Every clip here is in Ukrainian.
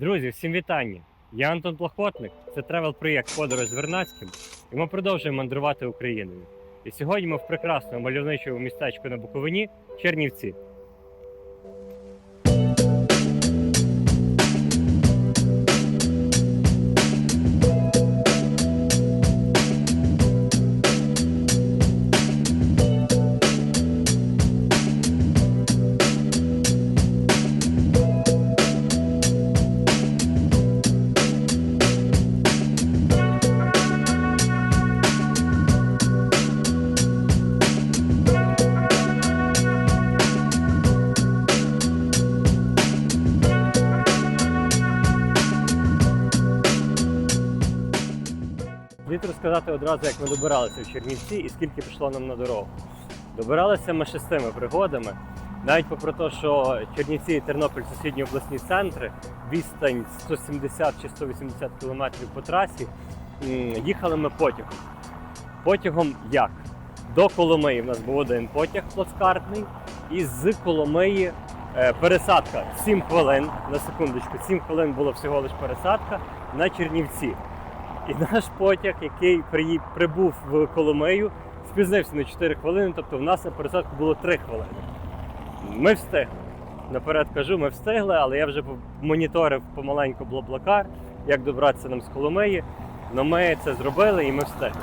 Друзі, всім вітання! Я Антон Плохотник, це тревел-проєкт Подорож з Вернацьким, і ми продовжуємо мандрувати Україною. І сьогодні ми в прекрасному мальовничому містечку на Буковині Чернівці. Слід розказати одразу, як ми добиралися в Чернівці і скільки пішло нам на дорогу. Добиралися ми шестими пригодами. Навіть попри те, що Чернівці і Тернопіль сусідні обласні центри, відстань 170 чи 180 кілометрів по трасі, їхали ми потягом. Потягом як? До Коломиї в нас був один потяг плацкартний, і з Коломиї е, пересадка 7 хвилин на секундочку, 7 хвилин було всього лише пересадка на Чернівці. І наш потяг, який прибув в Коломию, спізнився на 4 хвилини, тобто в нас на пересадку було 3 хвилини. Ми встигли. Наперед кажу, ми встигли, але я вже моніторив помаленьку блаблакар, як добратися нам з Коломиї. Но ми це зробили і ми встигли.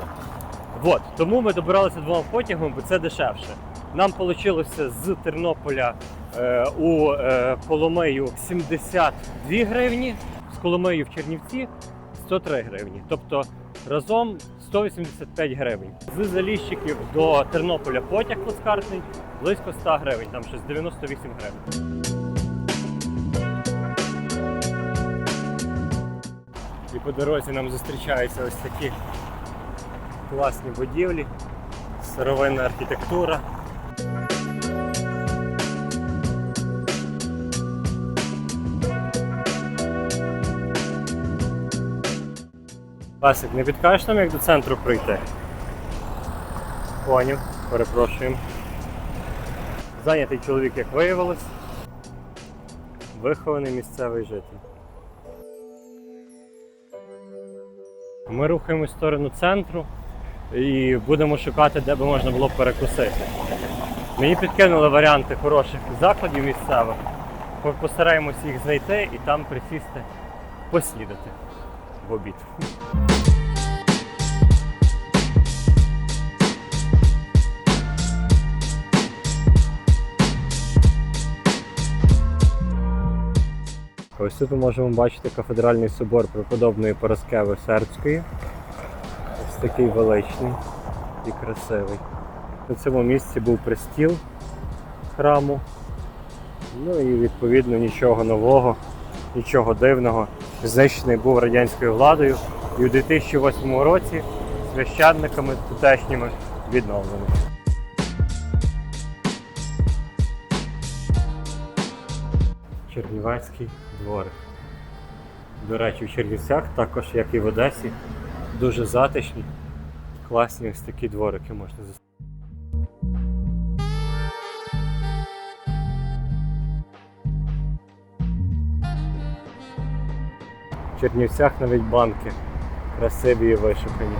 От, тому ми добиралися двома потягами, бо це дешевше. Нам вийшло з Тернополя е, у е, Коломию 72 гривні, з Коломиї в Чернівці 103 гривні. Тобто разом 185 гривень. З Заліщиків до Тернополя потяг плацкартний близько 100 гривень, там щось 98 гривень. І по дорозі нам зустрічаються ось такі класні будівлі, сировинна архітектура. Васик, не підкажеш нам, як до центру прийти? Поняв, перепрошуємо. Зайнятий чоловік, як виявилось. Вихований місцевий житель. Ми рухаємось в сторону центру і будемо шукати, де би можна було перекусити. Мені підкинули варіанти хороших закладів місцевих. Ми постараємось їх знайти і там присісти, поснідати обід. Ось тут ми можемо бачити кафедральний собор преподобної Пороскеви Сербської. Ось такий величний і красивий. На цьому місці був престіл храму. Ну і відповідно нічого нового, нічого дивного. Знищений був радянською владою і у 2008 році священниками тутешніми відновлений. Чернівецький дворик. До речі, в Чернівцях, також як і в Одесі, дуже затишні, класні ось такі дворики можна зустріти. Чернівцях навіть банки красиві і вишукані.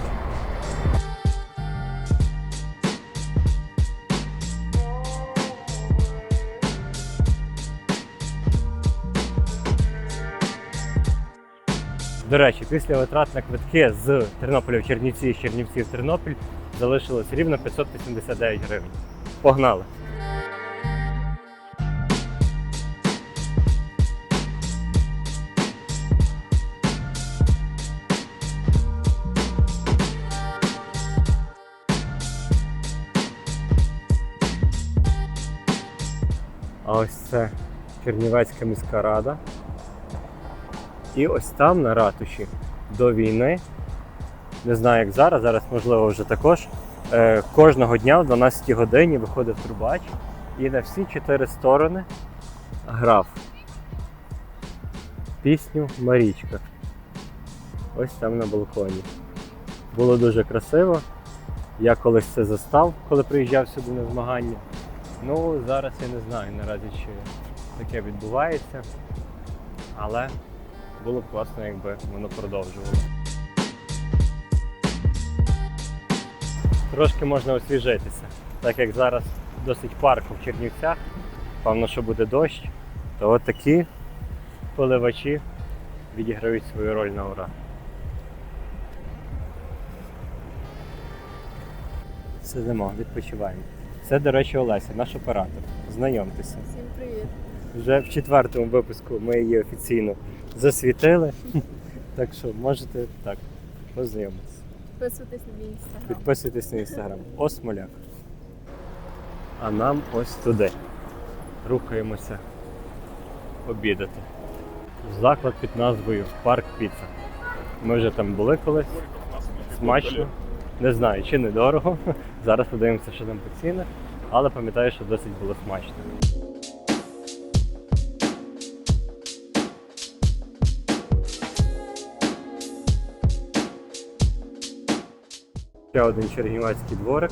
До речі, після витрат на квитки з Тернополя в Чернівці і Чернівці в Тернопіль залишилось рівно 589 гривень. Погнали! Це Чернівецька міська рада. І ось там на ратуші до війни, не знаю як зараз, зараз можливо вже також. е, Кожного дня в 12 годині виходив трубач і на всі чотири сторони грав пісню Марічка. Ось там на балконі. Було дуже красиво. Я колись це застав, коли приїжджав сюди на змагання. Ну, зараз я не знаю наразі, чи таке відбувається. Але було б класно, якби воно продовжувало. Трошки можна освіжитися, так як зараз досить парко в Чернівцях, певно, що буде дощ, то от такі поливачі відіграють свою роль на ура. Сидимо, відпочиваємо. Це, до речі, Олеся, наш оператор. Знайомтеся. Всім привіт. Вже в четвертому випуску ми її офіційно засвітили. Так що можете так познайомитися. Підписуйтесь на мій інстаграм. Підписуйтесь на інстаграм. Осмоляк. А нам ось туди. Рухаємося обідати. Заклад під назвою Парк Піца. Ми вже там були колись. Смачно. Не знаю, чи недорого. Зараз подивимося, що там по цінах, але пам'ятаю, що досить було смачно. Ще один чернівецький дворик.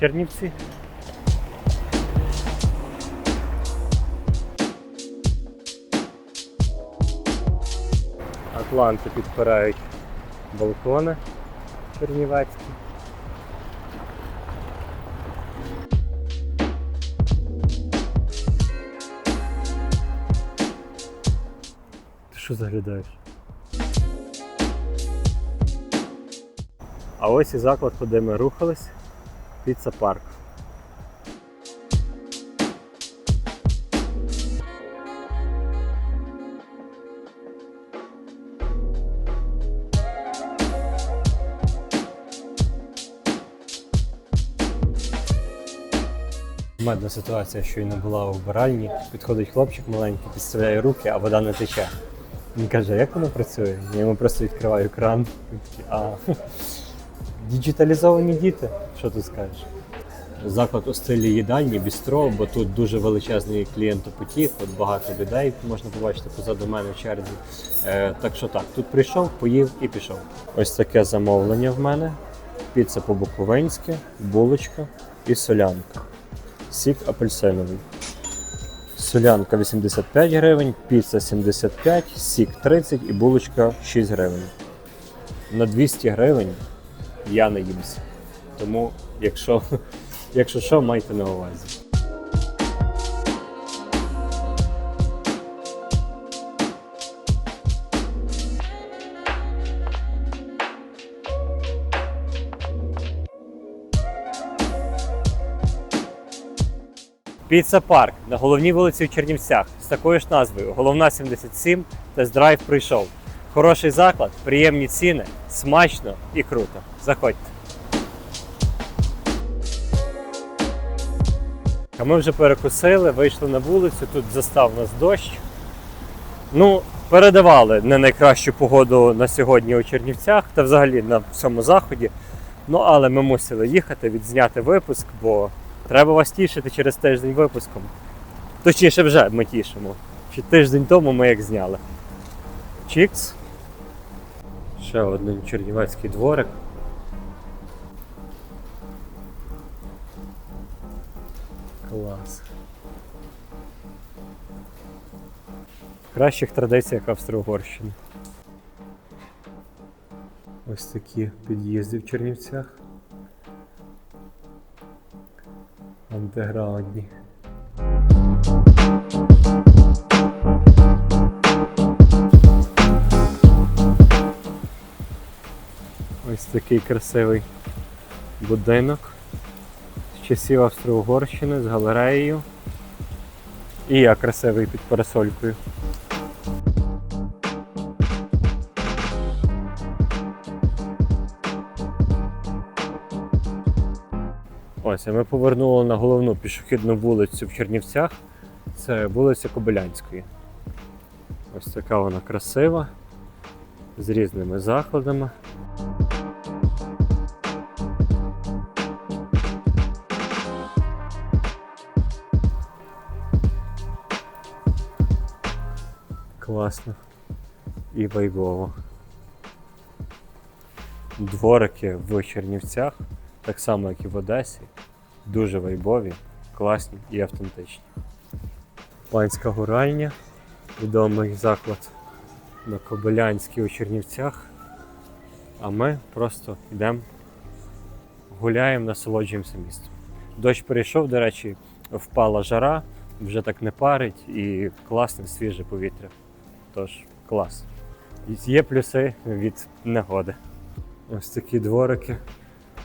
Чернівці. Атланти підпирають балкони чернівецькі. Ти що заглядаєш? А ось і заклад, куди ми рухались. Піца парк. Медна ситуація, щойно була у вбиральні. Підходить хлопчик маленький, підставляє руки, а вода не тече. Він каже, як воно працює? Я йому просто відкриваю кран. А діджиталізовані діти. Що ти скажеш? Заклад у стилі їдальні, бістро, бо тут дуже величезний клієнтопотік, от багато людей можна побачити позаду мене в черзі. Е, так що так, тут прийшов, поїв і пішов. Ось таке замовлення в мене. Піца по-буковинськи, булочка і солянка. Сік апельсиновий. Солянка 85 гривень, піца 75, сік 30 і булочка 6 гривень. На 200 гривень я не їмся. Тому, якщо, якщо що, майте на увазі. Піца Парк на головній вулиці в Чернівцях з такою ж назвою Головна 77 тест-драйв прийшов. Хороший заклад, приємні ціни, смачно і круто. Заходьте. А ми вже перекусили, вийшли на вулицю, тут застав нас дощ. Ну, передавали не найкращу погоду на сьогодні у Чернівцях та взагалі на всьому заході. Ну, але ми мусили їхати, відзняти випуск, бо треба вас тішити через тиждень випуском. Точніше, вже ми тішимо. Ще тиждень тому ми як зняли. Чікс. Ще один чернівецький дворик. Клас. В кращих традиціях Австро-Угорщини. Ось такі під'їзди в Чернівцях. Андеграундні. Ось такий красивий будинок з часів Австро-Угорщини з галереєю. І я красивий під парасолькою. Ось, ми повернули на головну пішохідну вулицю в Чернівцях. Це вулиця Кобилянської. Ось така вона красива, з різними закладами. Класно і вайбово. Дворики в Чернівцях, так само як і в Одесі, дуже вайбові, класні і автентичні. Панська гуральня, відомий заклад на Кобилянській у Чернівцях. А ми просто йдемо, гуляємо, насолоджуємося містом. Дощ перейшов, до речі, впала жара, вже так не парить і класне свіже повітря. Тож, клас. Є плюси від негоди. Ось такі дворики.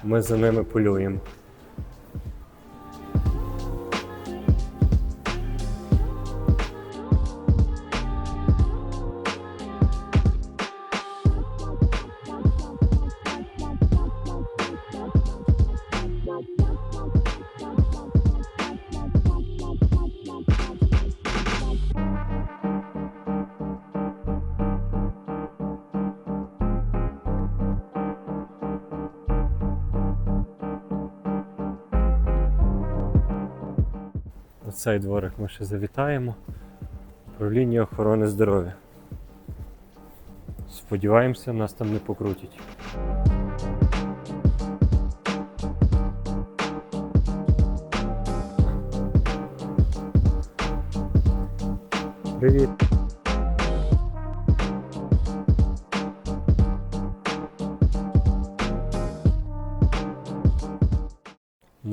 Ми за ними полюємо. Цей дворик ми ще завітаємо. Управління охорони здоров'я. Сподіваємося, нас там не покрутять. Привіт.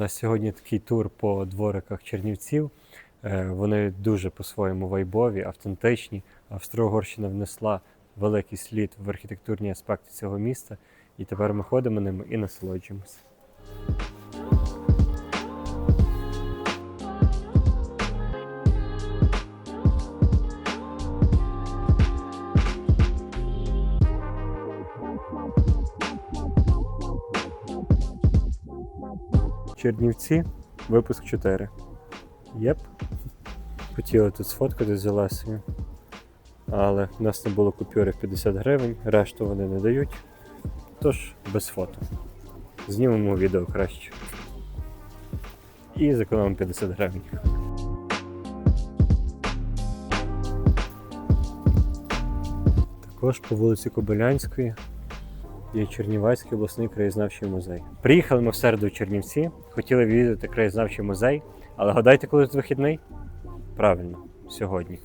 Нас сьогодні такий тур по двориках Чернівців. Е, Вони дуже по-своєму вайбові, автентичні. Австро-Угорщина внесла великий слід в архітектурні аспекти цього міста, і тепер ми ходимо ними і насолоджуємося. Чернівці, випуск 4. Єп. Хотіли тут сфоткати з Олесею. Але в нас не було купюри 50 гривень, решту вони не дають. Тож без фото. Знімемо відео краще. І зекономимо 50 гривень. Також по вулиці Кобилянської є Чернівецький обласний краєзнавчий музей. Приїхали ми в середу в Чернівці, хотіли відвідати краєзнавчий музей, але гадайте, коли тут вихідний? Правильно, сьогодні.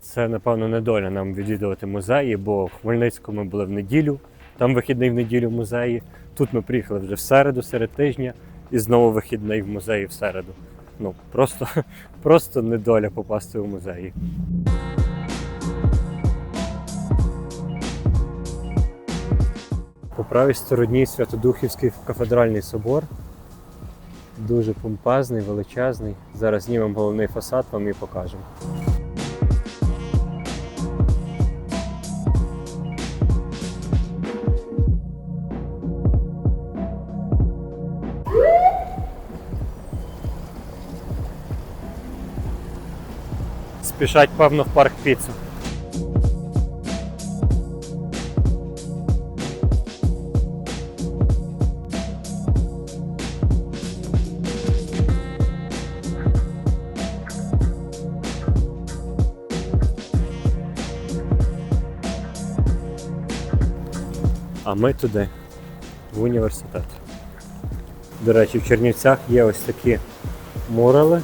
Це, напевно, недоля нам відвідувати музеї, бо в Хмельницькому ми були в неділю, там вихідний в неділю в музеї. Тут ми приїхали вже в середу, серед тижня, і знову вихідний в музеї в середу. Ну, просто, просто недоля попасти в музеї. По правій стороні Святодухівський кафедральний собор. Дуже помпезний, величезний. Зараз знімемо головний фасад вам і покажемо. Спішать, певно, в парк піцу. Ми туди, в університет. До речі, в Чернівцях є ось такі мурали,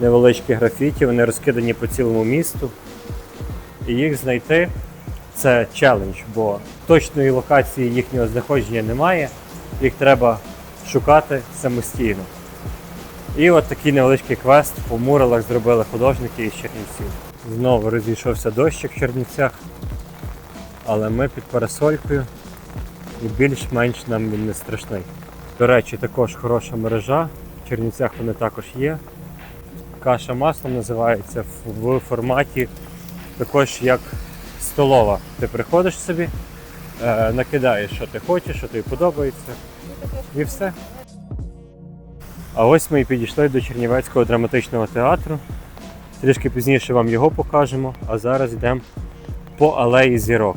невеличкі графіті, вони розкидані по цілому місту. І їх знайти це челендж, бо точної локації їхнього знаходження немає, їх треба шукати самостійно. І от такий невеличкий квест по муралах зробили художники із Чернівців. Знову розійшовся дощик в Чернівцях, але ми під парасолькою і більш-менш нам він не страшний. До речі, також хороша мережа. В Чернівцях вони також є. Каша маслом називається в, форматі також як столова. Ти приходиш собі, е, накидаєш, що ти хочеш, що тобі подобається, і все. А ось ми і підійшли до Чернівецького драматичного театру. Трішки пізніше вам його покажемо, а зараз йдемо по алеї зірок.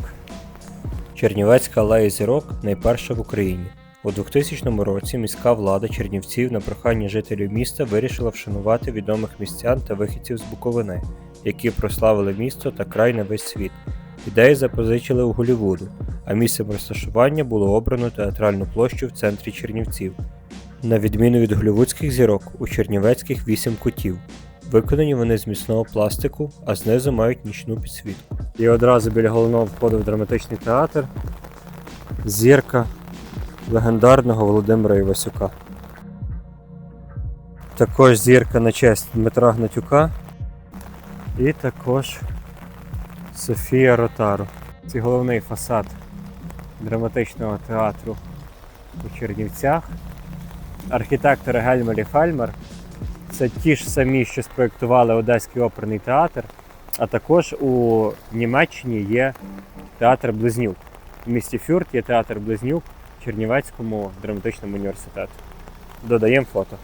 Чернівецька алея зірок найперша в Україні. У 2000 році міська влада Чернівців на прохання жителів міста вирішила вшанувати відомих містян та вихідців з Буковини, які прославили місто та край на весь світ. Ідеї запозичили у Голлівуду, а місцем розташування було обрано театральну площу в центрі Чернівців. На відміну від голлівудських зірок, у чернівецьких вісім кутів. Виконані вони з міцного пластику, а знизу мають нічну підсвітку. І одразу біля головного входу в драматичний театр зірка легендарного Володимира Івасюка. Також зірка на честь Дмитра Гнатюка і також Софія Ротару. Це головний фасад драматичного театру у Чернівцях. Архітектори Гельмер і Фельмер це ті ж самі, що спроєктували Одеський оперний театр. А також у Німеччині є театр Близнюк. В місті Фюрт є театр Близнюк в Чернівецькому драматичному університеті. Додаємо фото.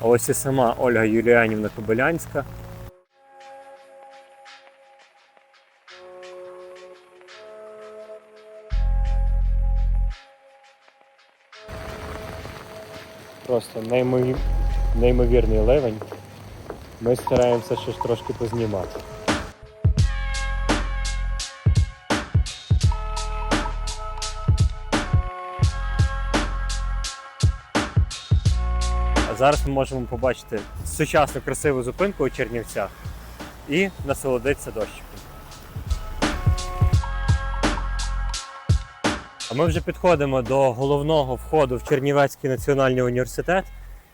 А ось і сама Ольга Юліанівна Кобилянська. Просто неймові- неймовірний ливень. Ми стараємося щось трошки познімати. А зараз ми можемо побачити сучасну красиву зупинку у Чернівцях і насолодитися дощиком. А ми вже підходимо до головного входу в Чернівецький національний університет.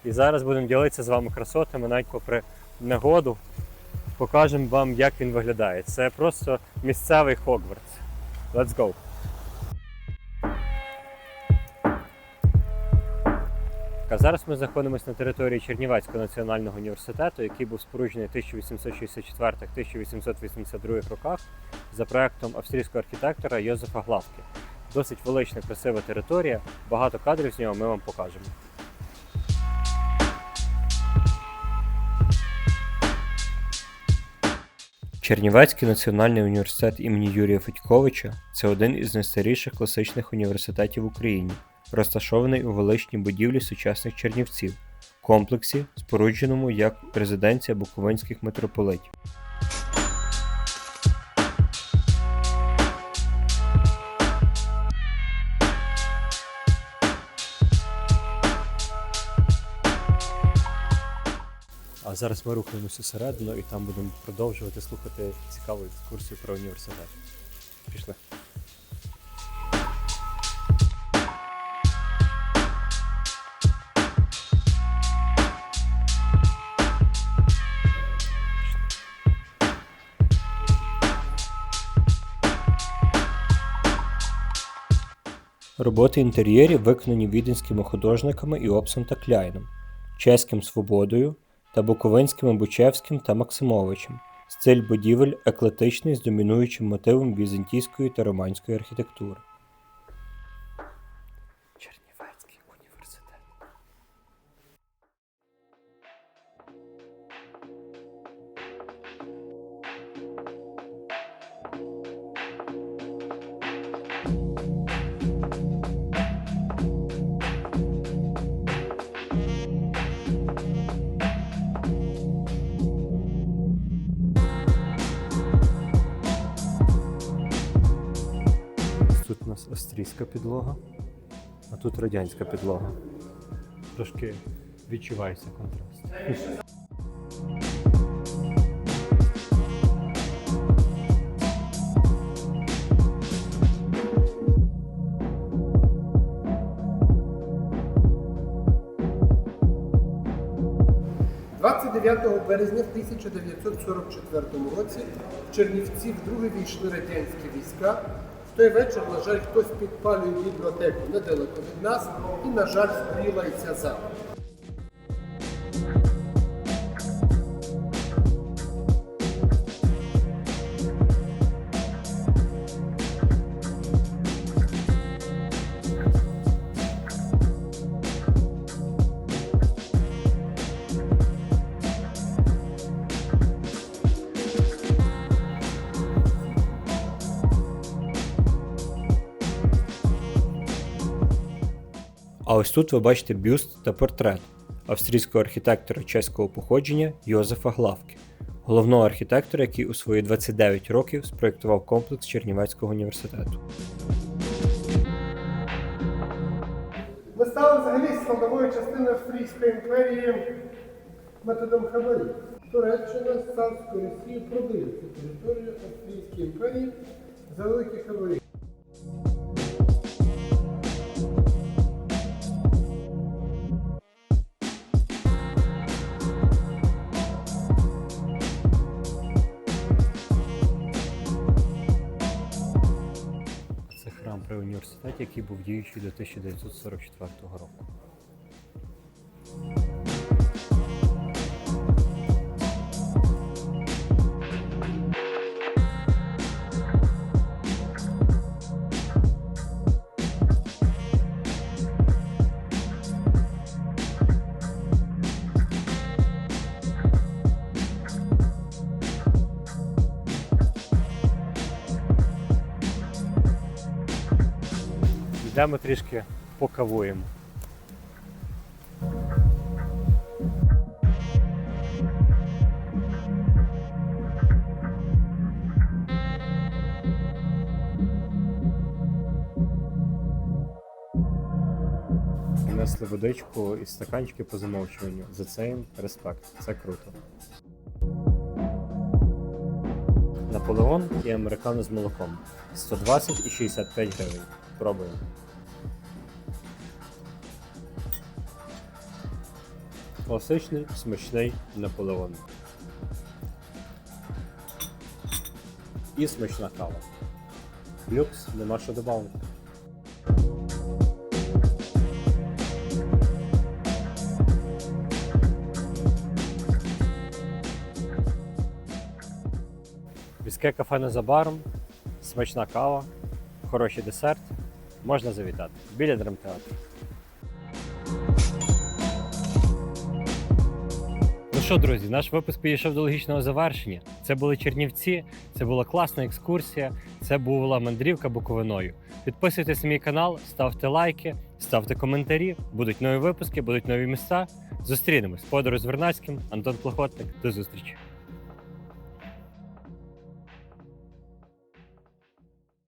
І зараз будемо ділитися з вами красотами, навіть попри негоду. Покажемо вам, як він виглядає. Це просто місцевий Хогвартс. Let's go! А зараз ми знаходимося на території Чернівецького національного університету, який був споруджений в 1864-1882 роках за проектом австрійського архітектора Йозефа Главки. Досить велична, красива територія. Багато кадрів з нього ми вам покажемо. Чернівецький національний університет імені Юрія Федьковича це один із найстаріших класичних університетів в Україні, розташований у величній будівлі сучасних Чернівців, комплексі, спорудженому як резиденція буковинських митрополитів. А зараз ми рухаємося всередину і там будемо продовжувати слухати цікаву екскурсію про університет. Пішли. Роботи інтер'єрів виконані віденськими художниками Іопсом та Кляйном, чеським Свободою та Буковинським Бучевським та Максимовичем. Стиль будівель еклетичний з домінуючим мотивом візантійської та романської архітектури. Підлога, а тут радянська підлога. Трошки відчувається контраст. – 29 березня 1944 році в Чернівці вдруге війшли радянські війська. Той вечір, на жаль, хтось підпалює бібліотеку недалеко від нас, і, на жаль, згоріла і А ось тут ви бачите бюст та портрет австрійського архітектора чеського походження Йозефа Главки. головного архітектора, який у свої 29 років спроєктував комплекс Чернівецького університету. Ми стали взагалі складовою частиною Австрійської імперії методом хабарів. Туреччина з царською Росією цю територію Австрійської імперії за великі хабарі. Університеті, який був діючий до 1944 року. Йдемо трішки покавуємо. Принесли водичку і стаканчики по замовчуванню. За це їм респект. Це круто. Наполеон і американо з молоком. 120 і 65 гривень. Пробуємо. Класичний смачний Наполеон. І смачна кава. Люкс, нема що додати. Візке кафе незабаром, смачна кава, хороший десерт. Можна завітати. Біля драмтеатру. Що, друзі, наш випуск підійшов до логічного завершення. Це були Чернівці, це була класна екскурсія, це була мандрівка Буковиною. Підписуйтесь на мій канал, ставте лайки, ставте коментарі. Будуть нові випуски, будуть нові місця. Зустрінемось. Подорож з Вернацьким, Антон Плохотник. До зустрічі.